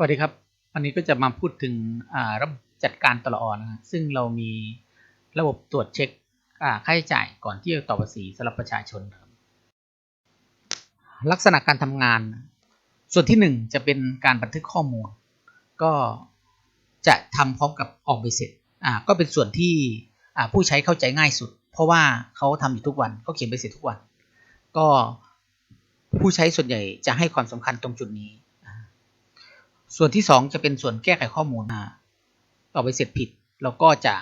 สวัสดีครับ วันนี้ก็จะมาพูดถึงระบบจัดการตลอนะซึ่งเรามีระบบตรวจเช็คค่าใช้จ่ายก่อนที่จะต่อภาษีสำหรับประชาชนครับ ลักษณะการทำงาน ส่วนที่หนึ่งจะเป็นการบันทึกข้อมูล ก็จะทำพร้อมกับออกใบเสร็จอ่าก็เป็นส่วนที่ผู้ใช้เข้าใจง่ายสุด เพราะว่าเขาทำอยู่ทุกวันเขาเขียนใบเสร็จทุกวัน ก็ผู้ใช้ส่วนใหญ่จะให้ความสำคัญตรงจุดนี้ ส่วนที่สองจะเป็นส่วนแก้ไขข้อมูลต่อไปเสร็จผิดเราก็จะ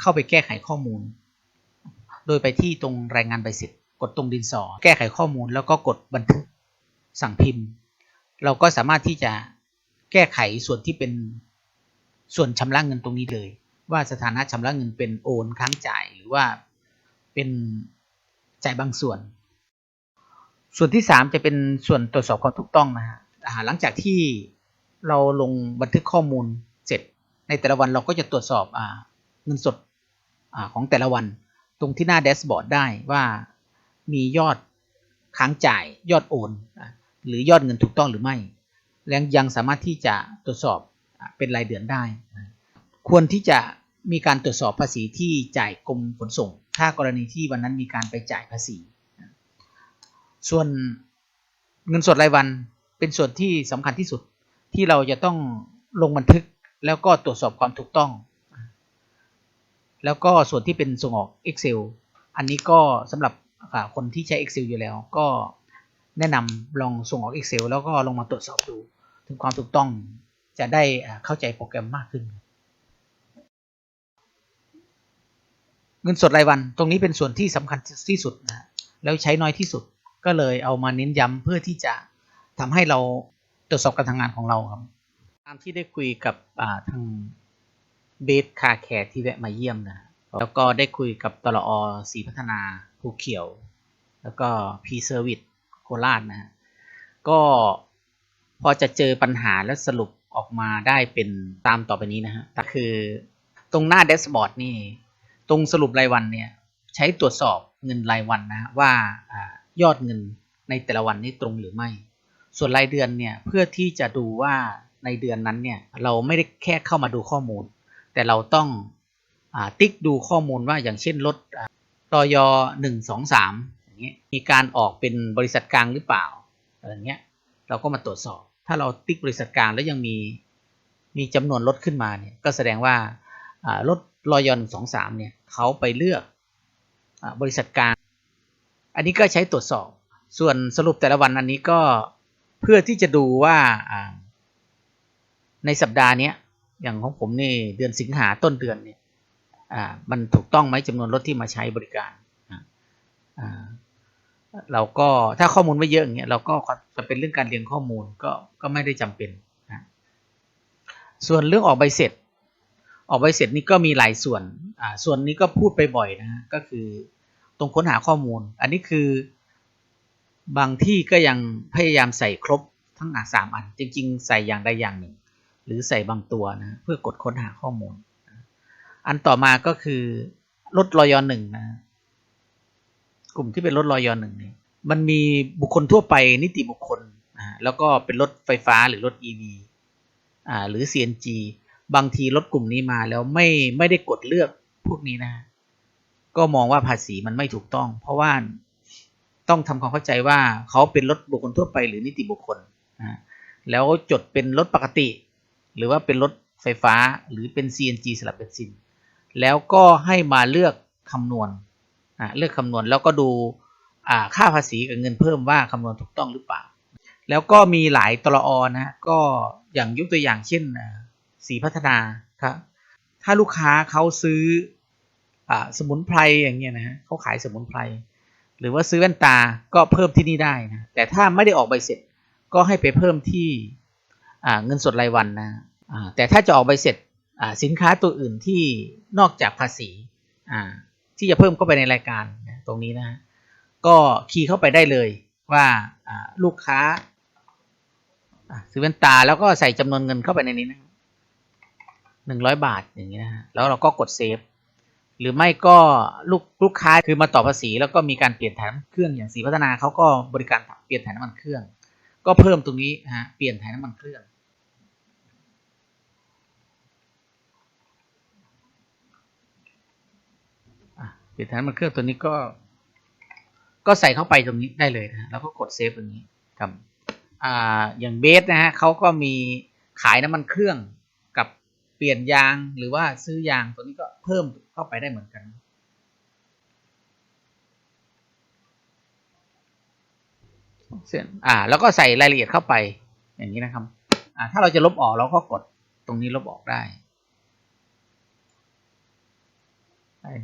เข้าไปแก้ไขข้อมูล โดยไปที่ตรงรายงานใบเสร็จ กดตรงดินสอ แก้ไขข้อมูล แล้วก็กดบันทึกสั่งพิมพ์ เราก็สามารถที่จะแก้ไขส่วนที่เป็นส่วนชำระเงินตรงนี้เลย ว่าสถานะชำระเงินเป็นโอนค้างจ่ายหรือว่าเป็นจ่ายบางส่วน ส่วนที่สามจะเป็นส่วนตรวจสอบความถูกต้องนะฮะหลังจากที่ เราลงบันทึกข้อมูลเสร็จ ในแต่ละวันเราก็จะตรวจสอบอาเงินสดอาของแต่ละวัน ตรงที่หน้าแดชบอร์ดได้ว่ามียอดค้างจ่ายยอดโอนหรือยอดเงินถูกต้องหรือไม่และยังสามารถที่จะตรวจสอบเป็นรายเดือนได้ ควรที่จะมีการตรวจสอบภาษีที่จ่ายกรมขนส่ง ถ้ากรณีที่วันนั้นมีการไปจ่ายภาษี ส่วนเงินสดรายวันเป็นส่วนที่สำคัญที่สุด ที่เราจะต้องลงบันทึกแล้วก็ตรวจสอบความถูกต้อง แล้วก็ส่วนที่เป็นส่งออก Excel อันนี้ก็สำหรับคนที่ใช้ Excel อยู่แล้ว ก็แนะนำลองส่งออก Excel แล้วก็ลงมาตรวจสอบดู ถึงความถูกต้องจะได้เข้าใจโปรแกรมมากขึ้น เงินสดรายวันตรงนี้เป็นส่วนที่สำคัญที่สุดนะแล้วใช้น้อยที่สุดก็เลยเอามาเน้นย้ำเพื่อที่จะทำให้เรา ตรวจสอบการทำงานของเราครับ ตามที่ได้คุยกับอ่าทางเบสคาแคร์ที่แวะมาเยี่ยมนะแล้วก็ได้คุยกับตลอสีพัฒนาภูเขียว แล้วก็พีเซอร์วิสโคราชนะฮะก็พอจะเจอปัญหาและสรุปออกมาได้เป็นตามต่อไปนี้นะฮะคือตรงหน้าแดชบอร์ดนี่ ตรงสรุปรายวันเนี่ย ใช้ตรวจสอบเงินรายวันนะว่าอายอดเงินในแต่ละวันนี้ตรงหรือไม่ ส่วนรายเดือนเนี่ยเพื่อที่จะดูว่าในเดือนนั้นเนี่ยเราไม่ได้แค่เข้ามาดูข้อมูล แต่เราต้องอติ๊กดูข้อมูลว่าอย่างเช่นรถตอยหนึ่งสองสามอย่างเงี้ยมีการออกเป็นบริษัทกลางหรือเปล่าอะไรเงี้ยเราก็มาตรวจสอบ ถ้าเราติ๊กบริษัทกลางแล้วยังมีมีจำนวนรถขึ้นมาเนี่ยก็แสดงว่ารถรอยอนสองสามเนี่ยเขาไปเลือกอบริษัทกลาง อันนี้ก็ใช้ตรวจสอบ ส่วนสรุปแต่ละวันอันนี้ก็ พื่อที่จะดูว่าในสัปดาห์นี้อย่างของผมนี่เดือนสิงหาต้นเดือนเนี่ยมันถูกต้องไหมจำนวนรถที่มาใช้บริการเราก็ถ้าข้อมูลไม่เยอะอย่างเงี้ยเราก็จะเป็นเรื่องการเรียงข้อมูลก็ก็ไม่ได้จำเป็นนะส่วนเรื่องออกใบเสร็จ ออกใบเสร็จนี่ก็มีหลายส่วนส่วนนี้ก็พูดไปบ่อยนะก็คือตรงค้นหาข้อมูล อันนี้คือ บางที่ก็ยังพยายามใส่ครบทั้งอะสามอัน จริง ๆ ใส่อย่างใดอย่างหนึ่ง หรือใส่บางตัวนะเพื่อกดค้นหาข้อมูล อันต่อมาก็คือรถรอยอหนึ่งนะกลุ่มที่เป็นรถรอยอหนึ่งนี่มันมีบุคคลทั่วไปนิติบุคคลนะแล้วก็เป็นรถไฟฟ้าหรือรถ EV อ่าหรือ CNG บางทีรถกลุ่มนี้มาแล้วไม่ไม่ได้กดเลือกพวกนี้นะ ก็มองว่าภาษีมันไม่ถูกต้อง เพราะว่า ต้องทำความเข้าใจว่าเขาเป็นรถบุคคลทั่วไปหรือนิติบุคคลนะแล้วจดเป็นรถปกติ หรือว่าเป็นรถไฟฟ้าหรือเป็น CNG สลับเบนซิน แล้วก็ให้มาเลือกคำนวณเลือกคำนวณแล้วก็ดูค่าภาษีกับเงินเพิ่มว่าคำนวณถูกต้องหรือเปล่า แล้วก็มีหลายตลอนะฮะก็อย่างยกตัวอย่างเช่นสีพัฒนาครับถ้าลูกค้าเขาซื้ออสมุนไพรอย่างเงี้ยนะฮะเขาขายสมุนไพร หรือว่าซื้อแว่นตาก็เพิ่มที่นี่ได้นะแต่ถ้าไม่ได้ออกใบเสร็จก็ให้ไปเพิ่มที่เงินสดรายวันนะแต่ถ้าจะออกใบเสร็จสินค้าตัวอื่นที่นอกจากภาษีที่จะเพิ่มเข้าไปในรายการตรงนี้นะ ก็คีย์เข้าไปได้เลยว่าลูกค้าซื้อแว่นตาแล้วก็ใส่จำนวนเงินเข้าไปในนี้นะหนึ่งร้อยบาทอย่างนี้นะแล้วเราก็กดเซฟ หรือไม่ก็ลูกลูกค้าคือมาต่อภาษีแล้วก็มีการเปลี่ยนฐานเครื่องอย่างสีพัฒนาเขาก็บริการเปลี่ยนฐานน้ำมันเครื่อง ก็เพิ่มตรงนี้ฮะเปลี่ยนฐานน้ำมันเครื่อง เปลี่ยนฐานน้ำมันเครื่องตัวนี้ก็ ก็ใส่เข้าไปตรงนี้ได้เลยนะแล้วก็กดเซฟตรงนี้ครับอ่าอย่างเบสนะฮะเขาก็มีขายน้ำมันเครื่อง เปลี่ยนยางหรือว่าซื้อยางตัวนี้ก็เพิ่มเข้าไปได้เหมือนกันเส้นอ่า แล้วก็ใส่รายละเอียดเข้าไปอย่างนี้นะครับ อ่า ถ้าเราจะลบออกเราก็กดตรงนี้ลบออกได้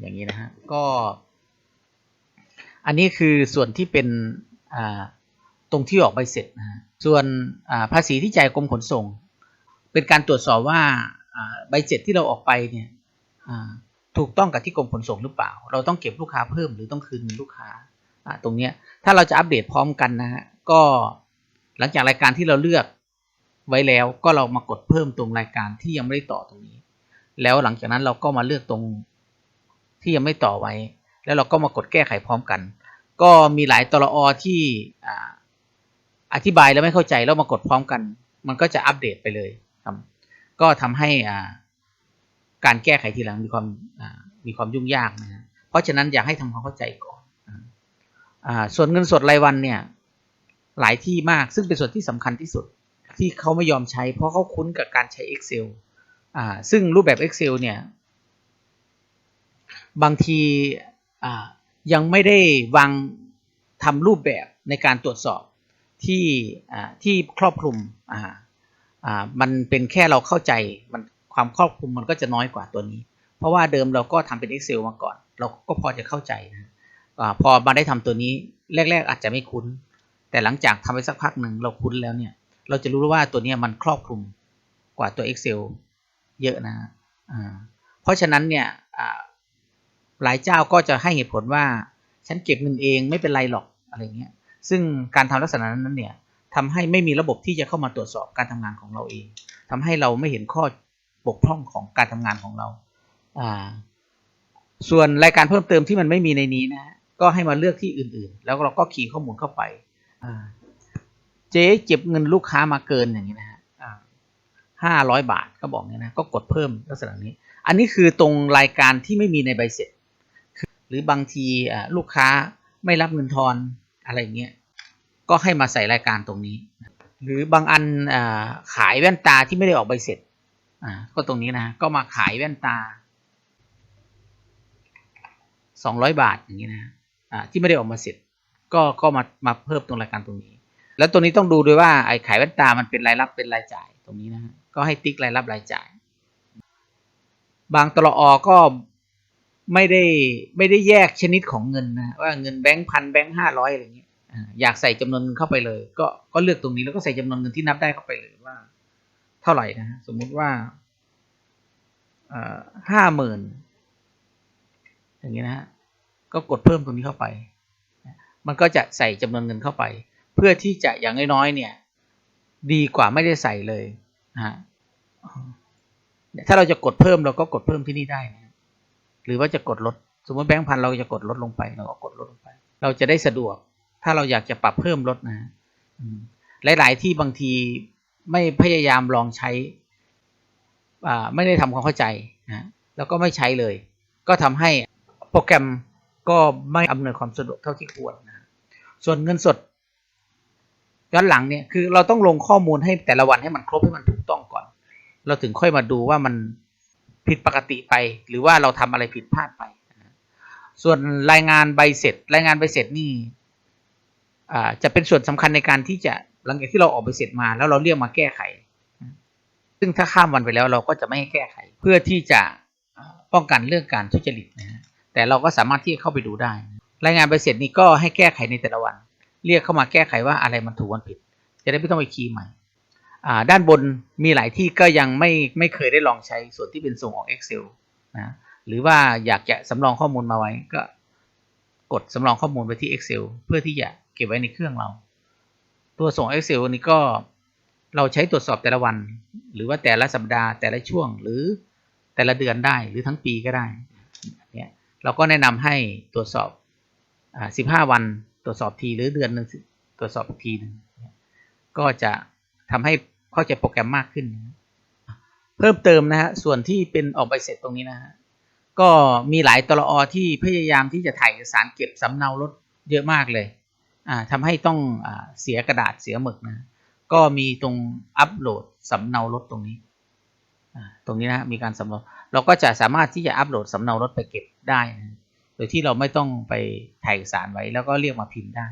อย่างนี้นะฮะ ก็ อันนี้คือส่วนที่เป็น อ่า ตรงที่ออกใบเสร็จนะฮะส่วนอ่าภาษีที่จ่ายกรมขนส่ง เป็นการตรวจสอบว่า ใบเสร็จที่เราออกไปเนี่ยถูกต้องกับที่กรมขนส่งหรือเปล่า เราต้องเก็บลูกค้าเพิ่มหรือต้องคืนเงินลูกค้าตรงเนี้ยถ้าเราจะอัปเดตพร้อมกันนะฮะก็หลังจากรายการที่เราเลือกไว้แล้วก็เรามากดเพิ่มตรงรายการที่ยังไม่ได้ต่อตรงนี้ แล้วหลังจากนั้นเราก็มาเลือกตรงที่ยังไม่ต่อไว้ แล้วเราก็มากดแก้ไขพร้อมกัน ก็มีหลายตลอที่อธิบายแล้วไม่เข้าใจแล้วมากดพร้อมกัน มันก็จะอัปเดตไปเลย ก็ทำให้อ่าการแก้ไขทีหลังมีความมีความยุ่งยากนะฮะเพราะฉะนั้นอยากให้ทำความเข้าใจก่อนอส่วนเงินสดรายวันเนี่ยหลายที่มากซึ่งเป็นส่วนที่สำคัญที่สุดที่เขาไม่ยอมใช้ เพราะเขาคุ้นกับการใช้ Excel อ่าซึ่งรูปแบบ Excel เนี่ย บางทีอ่ายังไม่ได้วางทำรูปแบบในการตรวจสอบที่อ่าที่ครอบคลุมอ่า อ่ามันเป็นแค่เราเข้าใจมันความครอบคลุมมันก็จะน้อยกว่าตัวนี้ เพราะว่าเดิมเราก็ทำเป็น Excel มาก่อน เราก็พอจะเข้าใจนะอาพอมาได้ทำตัวนี้แรก ๆ อาจจะไม่คุ้น แต่หลังจากทำไปสักพักหนึ่งเราคุ้นแล้วเนี่ย เราจะรู้ว่าตัวนี้มันครอบคลุมกว่าตัว Excel เยอะนะอ่าเพราะฉะนั้นเนี่ยหลายเจ้าก็จะให้เหตุผลว่าฉันเก็บเงินเองไม่เป็นไรหรอกอะไรเงี้ย ซึ่งการทำลักษณะนั้นเนี่ย ทำให้ไม่มีระบบที่จะเข้ามาตรวจสอบการทำงานของเราเองทำให้เราไม่เห็นข้อบกพร่องของการทำงานของเราอ่าส่วนรายการเพิ่มเติมที่มันไม่มีในนี้นะก็ให้มาเลือกที่อื่นๆ แล้วเราก็คีย์ข้อมูลเข้าไปอ่าเจ๊เก็บเงินลูกค้ามาเกินอย่างนี้นะฮะห้าร้อยบาทก็บอกเนี่ยนะก็กดเพิ่มลักษณะนี้ อันนี้คือตรงรายการที่ไม่มีในใบเสร็จ หรือบางทีลูกค้าไม่รับเงินทอนอะไรเงี้ย ก็ให้มาใส่รายการตรงนี้ หรือบางอันขายแว่นตาที่ไม่ได้ออกใบเสร็จก็ตรงนี้นะก็มาขายแว่นตาสองร้อยบาทอย่างนี้นะที่ไม่ได้ออกมาเสร็จ ก็ก็มามาเพิ่มตรงรายการตรงนี้ แล้วตัวนี้ต้องดูด้วยว่าไอ้ขายแว่นตามันเป็นรายรับเป็นรายจ่ายตรงนี้นะก็ให้ติ๊กรายรับรายจ่าย บางตลอก็ไม่ได้ไม่ได้แยกชนิดของเงินนะว่าเงินแบงค์พันแบงค์ห้าร้อยอะไรเงี้ย อยากใส่จำนวนเงินเข้าไปเลย ก็ก็เลือกตรงนี้แล้วก็ใส่จำนวนเงินที่นับได้เข้าไปเลยว่า เท่าไหร่นะสมมุติว่าห้าหมื่นอย่างนี้นะฮะก็กดเพิ่มตรงนี้เข้าไป มันก็จะใส่จำนวนเงินเข้าไป เพื่อที่จะอย่างน้อยๆเนี่ย ดีกว่าไม่ได้ใส่เลยนะฮะถ้าเราจะกดเพิ่มเราก็กดเพิ่มที่นี่ได้นะหรือว่าจะกดลด สมมติแบงค์พันเราจะกดลดลงไปเราก็กดลดลงไป เราจะได้สะดวก ถ้าเราอยากจะปรับเพิ่มลดนะหลาย ๆ ที่บางทีไม่พยายามลองใช้ไม่ได้ทำความเข้าใจนะแล้วก็ไม่ใช้เลย ก็ทำให้โปรแกรมก็ไม่อำนวยความสะดวกเท่าที่ควรนะส่วนเงินสดย้อนหลังเนี่ยคือเราต้องลงข้อมูลให้แต่ละวันให้มันครบให้มันถูกต้องก่อน เราถึงค่อยมาดูว่ามันผิดปกติไป หรือว่าเราทำอะไรผิดพลาดไป ส่วนรายงานใบเสร็จ รายงานใบเสร็จนี่ จะเป็นส่วนสำคัญในการที่จะหลังจากที่เราออกใบเสร็จมาแล้วเราเรียกมาแก้ไข ซึ่งถ้าข้ามวันไปแล้วเราก็จะไม่ให้แก้ไข เพื่อที่จะป้องกันเรื่องการทุจริตนะฮะแต่เราก็สามารถที่จะเข้าไปดูได้ รายงานใบเสร็จนี้ก็ให้แก้ไขในแต่ละวัน เรียกเข้ามาแก้ไขว่าอะไรมันถูกมันผิด จะได้ไม่ต้องไปคีย์ใหม่ด้านบนมีหลายที่ก็ยังไม่ไม่เคยได้ลองใช้ส่วนที่เป็นส่งออก Excel นะหรือว่าอยากจะสำรองข้อมูลมาไว้ก็กดสำรองข้อมูลไปที่ Excel เพื่อที่จะ เก็บไว้ในเครื่องเรา ตัวส่ง Excel นี้ก็เราใช้ตรวจสอบแต่ละวัน หรือว่าแต่ละสัปดาห์แต่ละช่วงหรือแต่ละเดือนได้หรือทั้งปีก็ได้เนี่ยเราก็แนะนำให้ตรวจสอบอ่าสิบห้าวันตรวจสอบทีหรือเดือนหนึ่งตรวจสอบทีหนึ่งก็จะทำให้เข้าใจโปรแกรมมากขึ้น เพิ่มเติมนะฮะส่วนที่เป็นออกใบเสร็จตรงนี้นะฮะก็มีหลายตลอที่พยายามที่จะถ่ายเอกสารเก็บสำเนารถเยอะมากเลย ทำให้ต้องอเสียกระดาษเสียหมึกนะ ก็มีตรงอัปโหลดสำเนารถตรงนี้ ตรงนี้นะมีการสำเนาเราก็จะสามารถที่จะอัปโหลดสำเนารถไปเก็บได้นะโดยที่เราไม่ต้องไปถ่ายเอกสารไว้แล้วก็เรียกมาพิมพ์ได้